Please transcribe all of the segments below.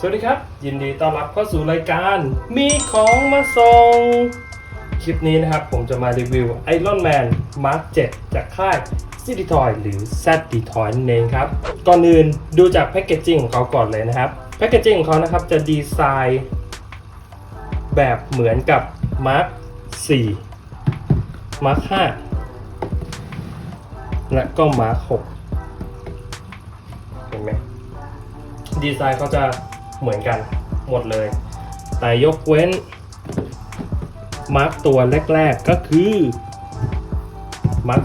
สวัสดีครับ ยินดีต้อนรับเข้าสู่รายการมีของมาส่ง คลิปนี้นะครับผมจะมารีวิว Iron Man Mark 7 จากค่าย c d t o y หรือ Z d t o y นั่นเองครับ ก่อนอื่นดูจากแพคเกจจิ้งของเขาก่อนเลยนะครับ แพคเกจจิ้งของเขานะครับจะดีไซน์แบบเหมือนกับ Mark 4 Mark 5 และก็ Mark 6 เห็นไหมดีไซน์เขาจะ เหมือนกันหมดเลย แต่ยกเว้น มาร์กตัวแรก ๆ ก็คือมาร์ก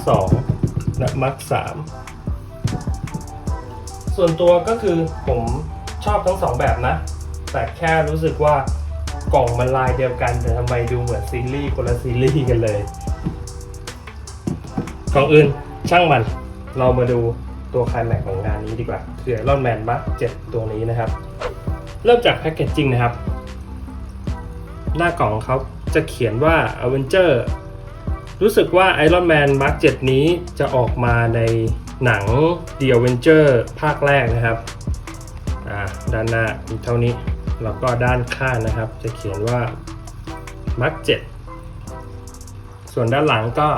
2และมาร์ก3ส่วนตัวก็คือผมชอบทั้งสองแบบนะ แต่แค่รู้สึกว่ากล่องมันลายเดียวกัน แต่ทำไมดูเหมือนซีรีส์คนละซีรีส์กันเลยก่อนอื่นช่างมันเรามาดูตัวคลายแม็กของงานนี้ดีกว่า คือ Iron Man Mark 7ตัวนี้นะครับ เริ่มจากแพคเกจจิ้งนะครับ หน้ากล่องของเขาจะเขียนว่า Avenger รู้สึกว่า Iron Man Mark 7 นี้จะออกมาในหนัง The Avenger ภาคแรกนะครับ ด้านหน้ามีเท่านี้ แล้วก็ด้านข้างนะครับ จะเขียนว่า Mark 7 ส่วนด้านหลังก็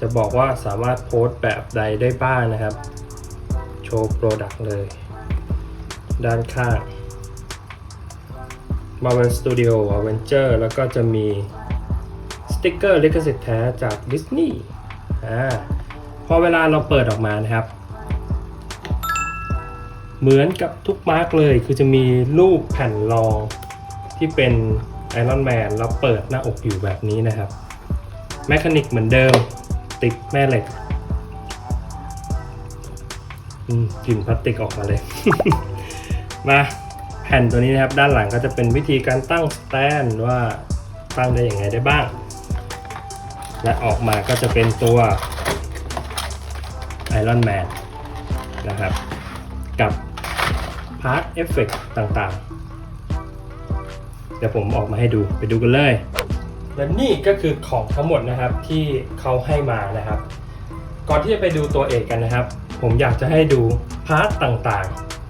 จะบอกว่าสามารถโพสต์แบบใดได้บ้างนะครับ โชว์โปรดักต์เลย ด้านข้าง Marvel Studio Avenger แล้วก็จะมีสติกเกอร์ลิขสิทธิ์แท้จากดิสนีย์อ่าพอเวลาเราเปิดออกมานะครับ เหมือนกับทุกมาร์กเลยคือจะมีรูปแผ่นรองที่เป็นไอรอนแมนแล้วเปิดหน้าอกอยู่แบบนี้นะครับแมคานิกเหมือนเดิมติดแม่เหล็กอืมกลิ่นพลาสติกออกมาเลย มา แผ่นตัวนี้นะครับด้านหลังก็จะเป็นวิธีการตั้งสแตนว่าตั้งได้อย่างไงได้บ้าง และออกมาก็จะเป็นตัว Iron Man นะครับ กับพาร์ทเอฟเฟกต่างๆ เดี๋ยวผมออกมาให้ดูไปดูกันเลย และนี่ก็คือของทั้งหมดนะครับที่เขาให้มานะครับ ก่อนที่จะไปดูตัวเอกกันนะครับ ผมอยากจะให้ดูพาร์ทต่างๆ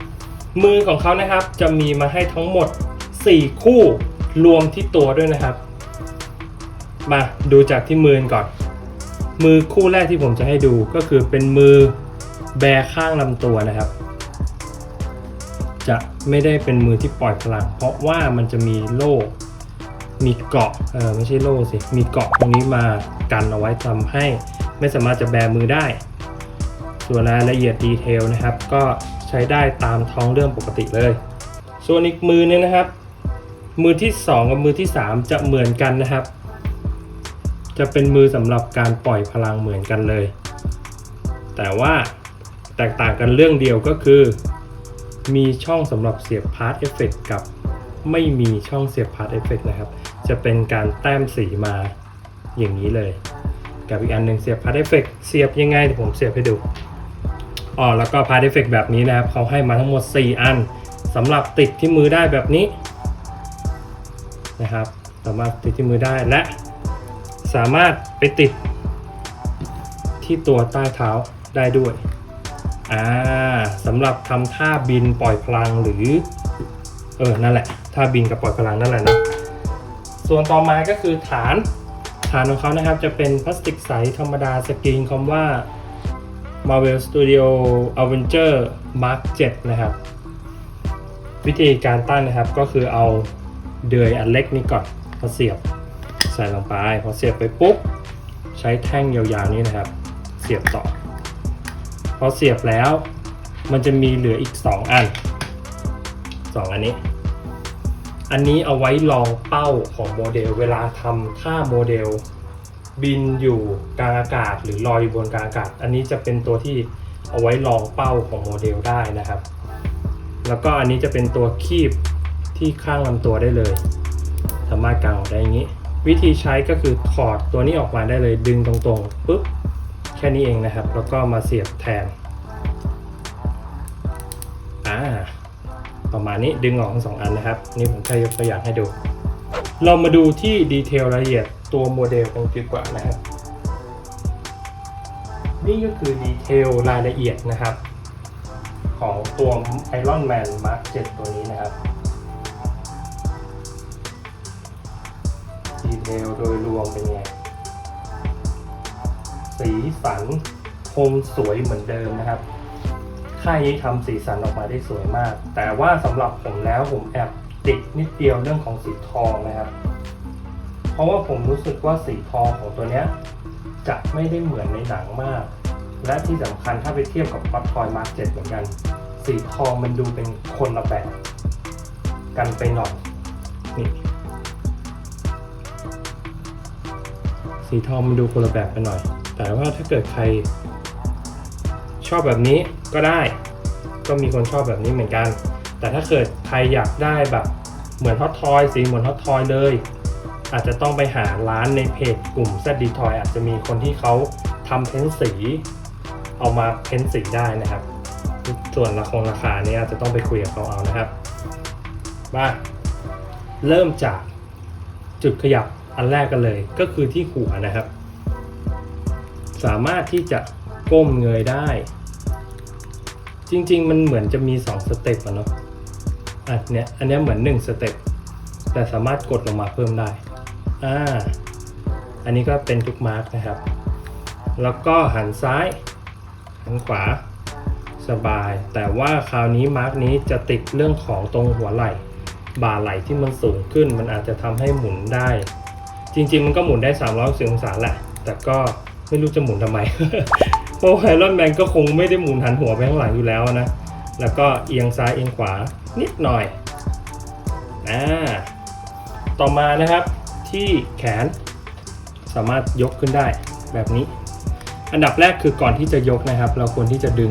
มือของเขานะครับจะมีมาให้ทั้งหมด 4 คู่รวมที่ตัวด้วยนะครับ มาดูจากที่มือก่อน มือคู่แรกที่ผมจะให้ดูก็คือเป็นมือแบข้างลำตัวนะครับ จะไม่ได้เป็นมือที่ปล่อยพลัง เพราะว่ามันจะมีโล่มีเกาะเออไม่ใช่โล่สิมีเกาะตรงนี้มากันเอาไว้ทำให้ ไม่สามารถจะแบมือได้ ส่วนรายละเอียดดีเทลนะครับ ก็ ช้ได้ตามท้องเรื่องปกติเลย ส่วนอีกมือเนึงนะครับ มือที่ 2 กับมือที่ 3 จะเหมือนกันนะครับ จะเป็นมือสำหรับการปล่อยพลังเหมือนกันเลย แต่ว่าแตกต่างกันเรื่องเดียวก็คือ มีช่องสำหรับเสียบพาร์ทเอฟเฟกกับไม่มีช่องเสียบพาร์ทเอฟเฟกนะครับ จะเป็นการแต้มสีมาอย่างนี้เลย กับอีกอันหนึ่งเสียบพาร์ทเอฟเฟกเสียบยังไงเดี๋ยวผมเสียบให้ดู อ๋อแล้วก็พาร์ทเอฟเฟกแบบนี้นะครับเขาให้มาทั้งหมด 4 อันสำหรับติดที่มือได้แบบนี้นะครับ สามารถติดที่มือได้และสามารถไปติดที่ตัวใต้เท้าได้ด้วยอ่าสำหรับทำท่าบินปล่อยพลังหรือ เออนั่นแหละท่าบินกับปล่อยพลังนั่นแหละนะส่วนต่อมาก็คือฐาน ฐานของเขานะครับจะเป็นพลาสติกใสธรรมดาสกรีนคำว่า Marvel Studio Avenger Mark 7 นะครับ วิธีการตั้งนะครับก็คือเอาเดือยอันเล็กนี้ก่อนมาเสียบใส่ลงไป พอเสียบไปปุ๊บ ใช้แท่งยาวๆนี้นะครับ เสียบต่อ พอเสียบแล้วมันจะมีเหลืออีก 2 อัน 2 อันนี้ อันนี้เอาไว้รองเป้าของโมเดลเวลาทำท่าโมเดล บินอยู่กลางอากาศหรือลอยอยู่บนกลางอากาศ อันนี้จะเป็นตัวที่เอาไว้รองเป้าของโมเดลได้นะครับ แล้วก็อันนี้จะเป็นตัวคีบที่ข้างลำตัวได้เลย สามารถกางออกได้อย่างนี้ วิธีใช้ก็คือถอดตัวนี้ออกมาได้เลยดึงตรงๆปุ๊บแค่นี้เองนะครับ แล้วก็มาเสียบแทนอ่าประมาณนี้ดึงออกทั้งสองอันนะครับ นี่ผมแค่ยกตัวอย่างให้ดู เรามาดูที่ดีเทลรายละเอียดตัวโมเดลกันดีกว่านะครับ นี่ก็คือดีเทลรายละเอียดนะครับ ของตัว Iron Man Mark 7 ตัวนี้นะครับ ดีเทลโดยรวมเป็นไง สีสันคมสวยเหมือนเดิมนะครับ ค่ายนี้ทำสีสันออกมาได้สวยมาก แต่ว่าสำหรับผมแล้วผมแอบ ติดนิดเดียวเรื่องของสีทองนะครับ เพราะว่าผมรู้สึกว่าสีทองของตัวเนี้ยจะไม่ได้เหมือนในหนังมาก และที่สำคัญถ้าไปเทียบกับพอตทอยมาร์เจ็ดเหมือนกัน สีทองมันดูเป็นคนละแบบกันไปหน่อยนี่สีทองมันดูคนละแบบไปหน่อย แต่ว่าถ้าเกิดใคร ชอบแบบนี้ก็ได้ ก็มีคนชอบแบบนี้เหมือนกัน แต่ถ้าเกิดใครอยากได้แบบเหมือนฮอตทอยสีเหมือนฮอตทอยเลย อาจจะต้องไปหาร้านในเพจกลุ่ม z d t o y อยอาจจะมีคนที่เขาทำเพ้นสี เอามาเพ้นสีได้นะครับ ส่วนราคงราคาเนี่ยอาจจะต้องไปคุยกับเขาเอานะครับมาเริ่มจากจุดขยับอันแรกกันเลย ก็คือที่หัวนะครับ สามารถที่จะก้มเงยได้ จริง ๆ มันเหมือนจะมี 2 สเต็ปอะเนาะ อันเนี้ยอันเนี้ยเหมือน 1 สเต็ปแต่สามารถกดลงมาเพิ่มได้อ่าอันนี้ก็เป็นทุกมาร์กนะครับ แล้วก็หันซ้ายหันขวาสบาย แต่ว่าคราวนี้มาร์กนี้จะติดเรื่องของตรงหัวไหล่ บ่าไหล่ที่มันสูงขึ้น มันอาจจะทำให้หมุนได้ จริง ๆ มันก็หมุนได้360องศาแหละ แต่ก็ไม่รู้จะหมุนทำไม เพราะไอรอนแมนก็คงไม่ได้หมุนหันหัวไปข้างหลังอยู่แล้วนะ แล้วก็เอียงซ้ายเอียงขวานิดหน่อยอ่าต่อมานะครับที่แขนสามารถยกขึ้นได้แบบนี้ อันดับแรกคือก่อนที่จะยกนะครับ เราควรที่จะดึง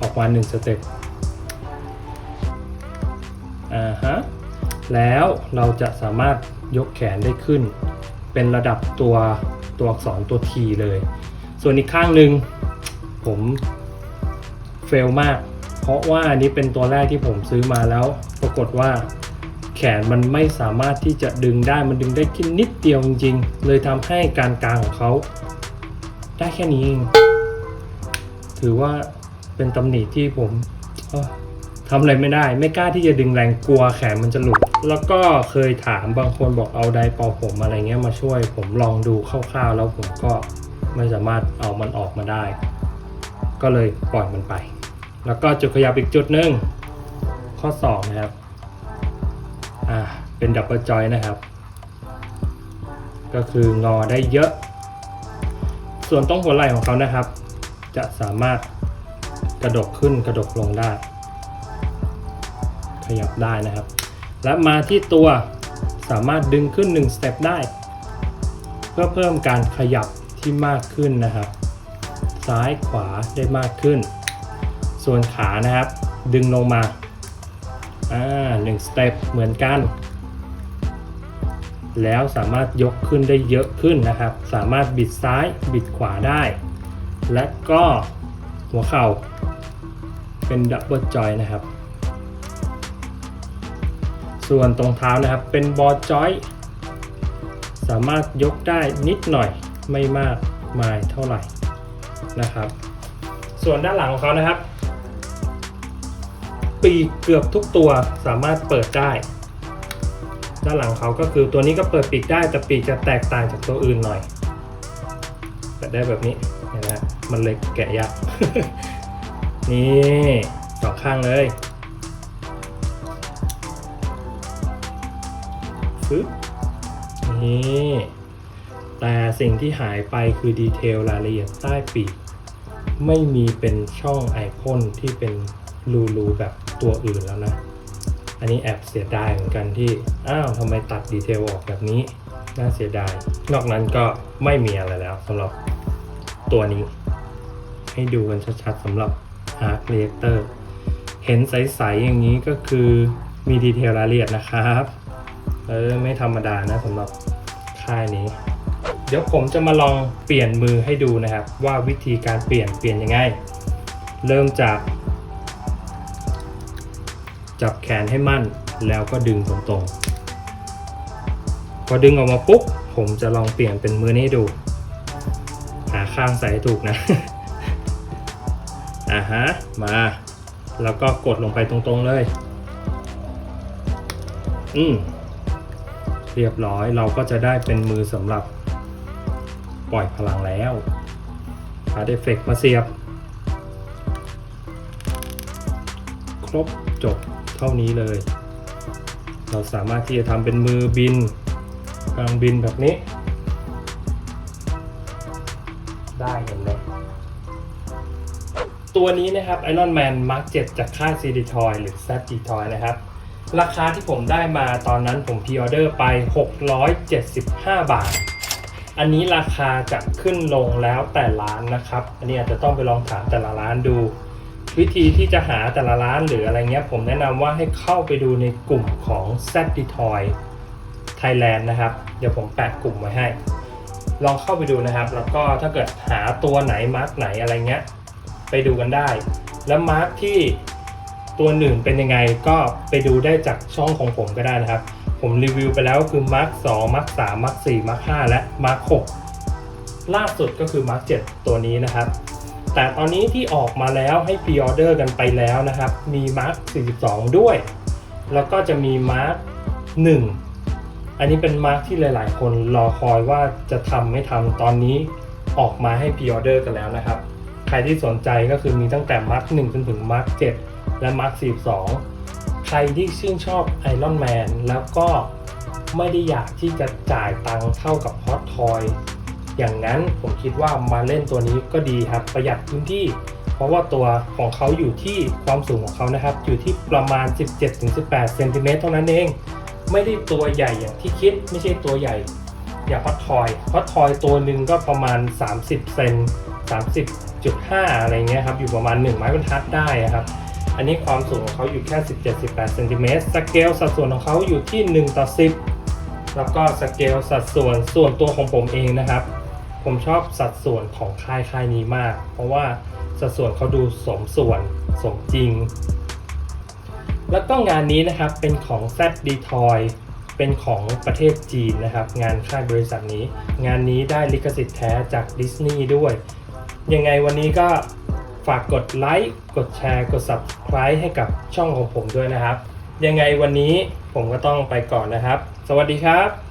ออกมาหนึ่งสเต็ปอ่าฮะแล้วเราจะสามารถยกแขนได้ขึ้น เป็นระดับตัวตัวอักษรตัว T เลย ส่วนอีกข้างหนึ่งผมเฟลมาก เพราะว่าอันนี้เป็นตัวแรกที่ผมซื้อมาแล้ว ปรากฏว่าแขนมันไม่สามารถที่จะดึงได้มันดึงได้แค่นิดเดียวจริงๆ เลยทำให้การกลางของเขา ได้แค่นี้เองถือว่าเป็นตำหนิที่ผมทำอะไรไม่ได้ ไม่กล้าที่จะดึงแรงกลัวแขนมันจะหลุด แล้วก็เคยถามบางคนบอกเอาไดเป่าผมอะไรเงี้ยมาช่วย ผมลองดูคร่าวๆ แล้วผมก็ไม่สามารถเอามันออกมาได้ ก็เลยปล่อยมันไป แล้วก็จุดขยับอีกจุดหนึ่งข้อ 2 นะครับ อ่า เป็นดับเบิลจอยนะครับ ก็คืองอได้เยอะ ส่วนตรงหัวไหล่ของเขานะครับ จะสามารถกระดกขึ้นกระดกลงได้ ขยับได้นะครับ และมาที่ตัวสามารถดึงขึ้น1สเต็ปได้ เพื่อเพิ่มการขยับที่มากขึ้นนะครับ ซ้ายขวาได้มากขึ้น ส่วนขานะครับ ดึงลงมา อ่าหนึ่งสเต็ปเหมือนกัน แล้วสามารถยกขึ้นได้เยอะขึ้นนะครับ สามารถบิดซ้ายบิดขวาได้ และก็หัวเข่า เป็นดับเบิลจอยนะครับ ส่วนตรงเท้านะครับเป็นบอลจอยสามารถยกได้นิดหน่อยไม่มากมายเท่าไหร่นะครับ ส่วนด้านหลังของเขานะครับ ปีกเกือบทุกตัวสามารถเปิดได้ ด้านหลังเขาก็คือตัวนี้ก็เปิดปีกได้แต่ปีกจะแตกต่างจากตัวอื่นหน่อยเปิดได้แบบนี้เห็นไหมมันเล็กแกะยากนี่สองข้างเลยฟึ๊บนี่แต่สิ่งที่หายไปคือดีเทลรายละเอียดใต้ปีก ไม่มีเป็นช่องไอพ่นที่เป็นรูๆแบบ ตัวอื่นแล้วนะ อันนี้แอบเสียดายเหมือนกันที่ อ้าวทำไมตัดดีเทลออกแบบนี้ น่าเสียดาย นอกนั้นก็ไม่มีอะไรแล้วสำหรับตัวนี้ ให้ดูกันชัดๆสำหรับ Arc Reactor เห็นใสๆอย่างนี้ก็คือมีดีเทลรายละเอียดนะครับ เออไม่ธรรมดานะสำหรับค่ายนี้ เดี๋ยวผมจะมาลองเปลี่ยนมือให้ดูนะครับ ว่าวิธีการเปลี่ยนเปลี่ยนยังไง เริ่มจาก จับแขนให้มั่นแล้วก็ดึงตรงๆ พอดึงออกมาปุ๊บ ผมจะลองเปลี่ยนเป็นมือนี้ดู หาข้างใส่ให้ถูกนะ อ่าฮะ มา แล้วก็กดลงไปตรงๆเลย อืม เรียบร้อยเราก็จะได้เป็นมือสำหรับปล่อยพลังแล้วพาเดฟเฟกมาเสียบ ครบจบเท่านี้เลย เราสามารถที่จะทำเป็นมือบินกลังบินแบบนี้ ได้เห็นไหมตัวนี้นะครับ Iron Man Mark 7 จากค่าย CD Toy หรือ ZD Toy นะครับ ราคาที่ผมได้มาตอนนั้นผมพ r ออเดอร์ไป 675 บาท อันนี้ราคาจะขึ้นลงแล้วแต่ร้านนะครับ อันนี้อาจจะต้องไปลองถามแต่ละร้านดู วิธีที่จะหาแต่ละร้านหรืออะไรเงี้ย ผมแนะนำว่าให้เข้าไปดูในกลุ่มของ z d Toy Thailand นะครับ เดี๋ยวผมแปะกลุ่มไว้ให้ ลองเข้าไปดูนะครับ แล้วก็ถ้าเกิดหาตัวไหนมาร์กไหนอะไรเงี้ย ไปดูกันได้ แล้วมาร์กที่ตัวหนึ่งเป็นยังไงก็ไปดูได้จากช่องของผมก็ได้นะครับ ผมรีวิวไปแล้วคือมาร์ก2มาร์ก3มาร์ก4มาร์ก5และมาร์ก6ล่าสุดก็คือมาร์ก7ตัวนี้นะครับ แต่ตอนนี้ที่ออกมาแล้วให้พ r ออเดอร์กันไปแล้วนะครับ มีมาร์ก42 ด้วย แล้วก็จะมีมาร์ก1อันนี้เป็นมาร์กที่หลาย ๆ คนรอคอยว่าจะทำไม่ทำตอนนี้ออกมาให้พ r ออเดอร์กันแล้วนะครับ ใครที่สนใจก็คือมีตั้งแต่มาร์ก1จนถึงมาร์ก7และมาร์ก42 ใครที่ชื่นชอบไอรอนแมนแล้วก็ไม่ได้อยากที่จะจ่ายตังค์เท่ากับฮอตทอย อย่างนั้นผมคิดว่ามาเล่นตัวนี้ก็ดีครับประหยัดพื้นที่ เพราะว่าตัวของเขาอยู่ที่ความสูงของเขานะครับ อยู่ที่ประมาณ 17-18เซนติเมตรเท่านั้นเอง ไม่ได้ตัวใหญ่อย่างที่คิดไม่ใช่ตัวใหญ่อย่างฮอตทอยฮอตทอยตัวหนึ่งก็ประมาณ 30เซน30.5 อะไรเงี้ยครับ อยู่ประมาณ 1 ไม้บรรทัดได้ครับ อันนี้ความสูงของเขาอยู่แค่ 17-18เซนติเมตรสเกลสัดส่วนของเขาอยู่ที่ 1 ต่อ 10 แล้วก็สเกลสัดส่วนส่วนตัวของผมเองนะครับ ผมชอบสัดส่วนของค่ายค่ายนี้มาก เพราะว่าสัดส่วนเขาดูสมส่วนสมจริง แล้วก็งานนี้นะครับเป็นของ ZD Toy เป็นของประเทศจีนนะครับ งานค่ายบริษัทนี้ งานนี้ได้ลิขสิทธิ์แท้จากดิสนีย์ด้วย ยังไงวันนี้ก็ฝากกดไลค์กดแชร์กด Subscribe ให้กับช่องของผมด้วยนะครับ ยังไงวันนี้ผมก็ต้องไปก่อนนะครับ สวัสดีครับ